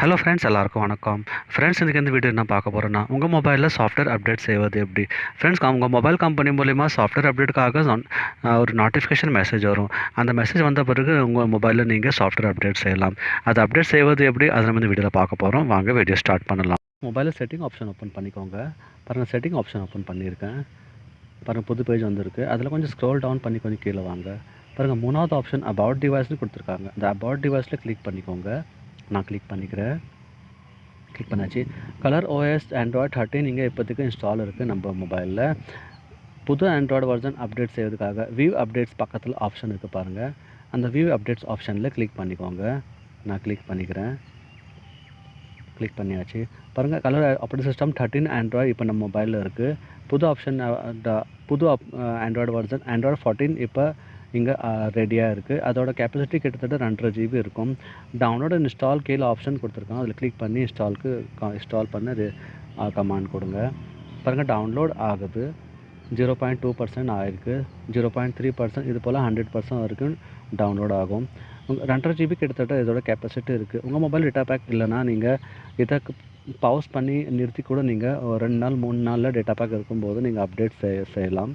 Hello friends எல்லாருக்கும் வணக்கம். Friends இன்றைக்கி இந்த வீடியோ என்ன பார்க்க போகிறேன்னா உங்கள் மொபைலில் சாஃப்ட்வேர் அப்டேட் செய்வது எப்படி? ஃப்ரெண்ட்ஸ் உங்கள் மொபைல் கம்பெனி மூலிமா சாஃப்ட்வேர் அப்டேட்டுக்காக ஒரு நோட்டிஃபிகேஷன் மெசேஜ் வரும். அந்த மெசேஜ் வந்த பிறகு உங்கள் மொபைலில் நீங்கள் சாஃப்ட்வேர் அப்டேட் செய்யலாம். அது அப்டேட் செய்வது எப்படி? அதை நம்ம இந்த வீடியோவில் பார்க்க போகிறோம் வாங்க வீடியோ ஸ்டார்ட் பண்ணலாம். மொபைலில் செட்டிங் ஆப்ஷன் ஓப்பன் பண்ணிக்கோங்க. பாருங்கள் செட்டிங் ஆப்ஷன் ஓப்பன் பண்ணியிருக்கேன். பாருங்கள் புது பேஜ் வந்திருக்கு. அதில் கொஞ்சம் ஸ்க்ரோல் டவுன் பண்ணி கொஞ்சம் கீழே வாங்க. பாருங்கள் மூணாவது ஆப்ஷன் அபவுட் டிவைஸ்னு கொடுத்துருக்காங்க. அந்த அபவுட் டிவைஸில் கிளிக் பண்ணிக்கோங்க. நான் கிளிக் பண்ணிக்கிறேன். கிளிக் பண்ணாச்சு. கலர் ஓஎஸ் ஆண்ட்ராய்ட் தேர்ட்டின் இங்கே இப்போதைக்கு இன்ஸ்டால் இருக்குது நம்ம மொபைலில் புது ஆண்ட்ராய்டு வெர்ஷன் அப்டேட் செய்வதுக்காக வியூ அப்டேட்ஸ் பக்கத்தில் ஆப்ஷன் இருக்குது பாருங்கள் அந்த வியூ அப்டேட்ஸ் ஆப்ஷனில் கிளிக் பண்ணிக்கோங்க. நான் கிளிக் பண்ணிக்கிறேன். கிளிக் பண்ணியாச்சு. பாருங்கள் colour operating system thirteen Android இப்போ நம்ம மொபைலில் இருக்குது புது ஆப்ஷன் புது ஆண்ட்ராய்டு வெர்ஷன் ஆண்ட்ராய்டு ஃபார்ட்டின் இப்போ இங்கே ரெடியாக இருக்குது அதோட கெப்பாசிட்டி கிட்டத்தட்ட ரெண்டரை ஜிபி இருக்கும். டவுன்லோட் இன்ஸ்டால் கீழே ஆப்ஷன் கொடுத்துருக்காங்க. அதில் கிளிக் பண்ணி இன்ஸ்டாலுக்கு இன்ஸ்டால் பண்ண கமாண்ட் கொடுங்க. பாருங்கள் டவுன்லோட் ஆகுது. ஜீரோ பாயிண்ட் டூ பர்சன்ட் ஆயிருக்கு. ஜீரோ பாயிண்ட் த்ரீ பர்சன்ட் இது போல் ஹண்ட்ரட் பர்சன்ட் வரைக்கும் டவுன்லோட் ஆகும். ரெண்டரை ஜிபி கிட்டத்தட்ட இதோட கெப்பாசிட்டி இருக்குது உங்கள் மொபைல் டேட்டா பேக் இல்லைன்னா நீங்கள் இதை பவுஸ் பண்ணி நிறுத்தி கூட நீங்கள் ரெண்டு நாள் மூணு நாளில் டேட்டா பேக் இருக்கும்போது நீங்கள் அப்டேட் செய் செய்யலாம்.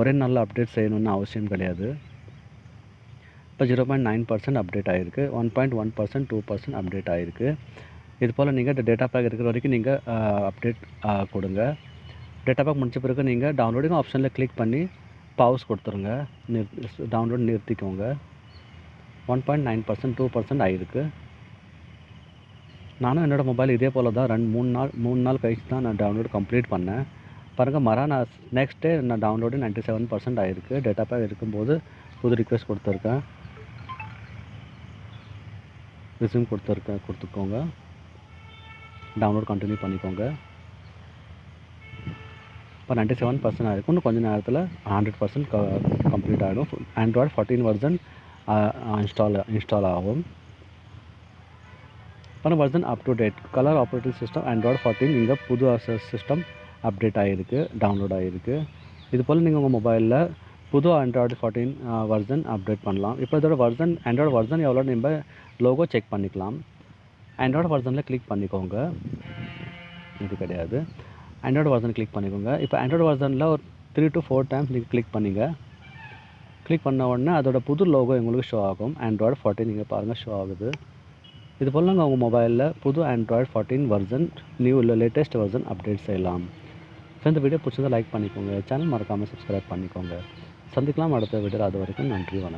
ஒரே நாளில் அப்டேட் செய்யணும்னு அவசியம் கிடையாது. இப்போ zero point nine percent update ஆகிருக்கு one point one percent two percent update ஆகிருக்கு இது போல் நீங்கள் டேட்டா பேக் இருக்கிற வரைக்கும் நீங்கள் அப்டேட் கொடுங்க. டேட்டா பேக் முடிச்ச பிறகு நீங்கள் டவுன்லோடிங் ஆப்ஷனில் கிளிக் பண்ணி பவுஸ் கொடுத்துருங்க. நிறுத்தி download நிறுத்திக்கோங்க. One point nine percent two percent ஆகிருக்கு நானும் என்னோடய மொபைல் இதே போல் தான் ரெண்டு மூணு நாள் மூணு நாள் கழிச்சு தான் நான் டவுன்லோட் கம்ப்ளீட் பண்ணேன். பாருங்கள் மரா நான் நெக்ஸ்ட் டே நான் டவுன்லோடு நைன்ட்டி செவன் பர்சன்ட் ஆகிருக்கு டேட்டா பேக் இருக்கும்போது புது ரிக்வெஸ்ட் கொடுத்துருக்கேன். ரிசியூம் கொடுத்துருக்கேன் கொடுத்துக்கோங்க. டவுன்லோட் கண்டினியூ பண்ணிக்கோங்க. இப்போ நைன்ட்டி செவன் பர்சன்ட் ஆகிருக்கும் இன்னும் கொஞ்சம் நேரத்தில் ஹண்ட்ரட் பர்சன்ட் கம்ப்ளீட் ஆகிடும் Android fourteen version install install ஆகும். இப்போ version up to date colour operating system Android fourteen இங்கே புது சிஸ்டம் அப்டேட் ஆகிருக்கு டவுன்லோட் ஆகிருக்கு இது போல் நீங்கள் உங்கள் மொபைலில் புது ஆண்ட்ராய்டு ஃபார்ட்டீன் வெர்ஷன் அப்டேட் பண்ணலாம். இப்போ இதோட வெர்ஷன் ஆண்ட்ராய்டு வெர்ஷன் எவ்வளோ நம்ம லோகோ செக் பண்ணிக்கலாம். ஆண்ட்ராய்டு வெர்ஷனில் கிளிக் பண்ணிக்கோங்க. இது கிடையாது. ஆண்ட்ராய்டு வெர்ஷன் கிளிக் பண்ணிக்கோங்க. இப்போ ஆண்ட்ராய்டு வெர்ஷனில் ஒரு த்ரீ டு ஃபோர் டைம்ஸ் நீங்கள் கிளிக் பண்ணிங்க. கிளிக் பண்ண உடனே அதோட புது லோகோ உங்களுக்கு ஷோ ஆகும். ஆண்ட்ராய்டு ஃபார்ட்டின் நீங்கள் பாருங்கள் ஷோ ஆகுது. இது போல் நாங்கள் உங்கள் மொபைலில் புது ஆண்ட்ராய்டு ஃபார்ட்டின் வெர்ஷன் நியூ இல்லை லேட்டஸ்ட் வெர்ஷன் அப்டேட் செய்யலாம். இந்த வீடியோ பிடிச்சதை லைக் பண்ணிக்கோங்க. சேனல் மறக்காமல் சப்ஸ்கிரைப் பண்ணிக்கோங்க. சந்திக்கலாம். அடுத்த வீடியோவில் அது வரைக்கும் நன்றி வணக்கம்.